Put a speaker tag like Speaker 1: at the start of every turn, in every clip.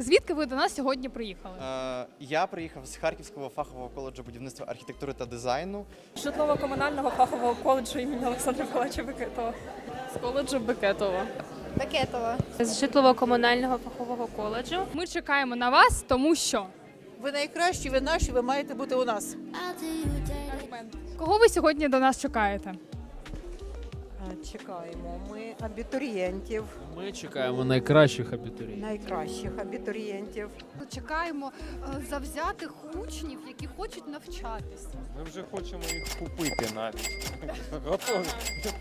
Speaker 1: Звідки ви до нас сьогодні приїхали?
Speaker 2: Е, Я приїхав з Харківського фахового коледжу будівництва архітектури та дизайну.
Speaker 3: Житлово-комунального фахового коледжу імені Олександра Миколаївича Бекетова. З коледжу Бекетова.
Speaker 4: Бекетова.
Speaker 5: з житлово-комунального фахового коледжу.
Speaker 1: Ми чекаємо на вас, тому що
Speaker 6: Ви найкращі, ви наші, ви маєте бути у нас.
Speaker 1: кого ви сьогодні до нас чекаєте?
Speaker 7: Чекаємо ми абітурієнтів,
Speaker 8: Ми чекаємо найкращих абітурієнтів.
Speaker 7: найкращих абітурієнтів.
Speaker 4: Чекаємо е, завзятих учнів, які хочуть навчатися.
Speaker 9: Ми вже хочемо їх купити навіть. Готові.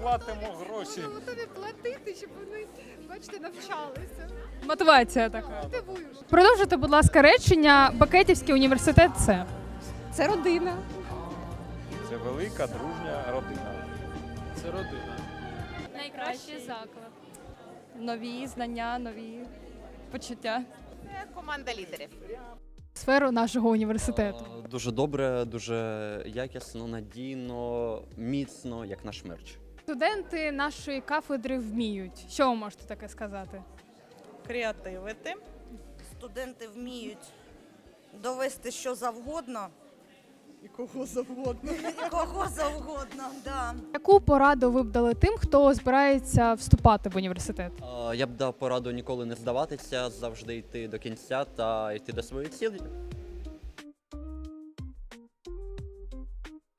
Speaker 9: Платимо гроші.
Speaker 4: Готові платити, щоб вони, бачите, навчалися.
Speaker 1: Мотивація така.
Speaker 4: Мотивуєш.
Speaker 1: Продовжуйте, будь ласка, речення. Бакетівський університет це.
Speaker 4: Це родина.
Speaker 9: Це велика дружня родина.
Speaker 8: Це родина.
Speaker 5: Найкращий заклад.
Speaker 3: Нові знання, нові почуття.
Speaker 6: Команда лідерів.
Speaker 1: Сферу нашого університету.
Speaker 10: Дуже добре, дуже якісно, надійно, міцно, як наш мерч.
Speaker 1: Студенти нашої кафедри вміють. Що ви можете таке сказати?
Speaker 6: Креативити.
Speaker 11: Студенти вміють довести що завгодно.
Speaker 6: І кого завгодно.
Speaker 11: І кого завгодно, да.
Speaker 1: Яку пораду ви б дали тим, хто збирається вступати в університет?
Speaker 10: Е, Я б дав пораду ніколи не здаватися, завжди йти до кінця та йти до своєї цілі.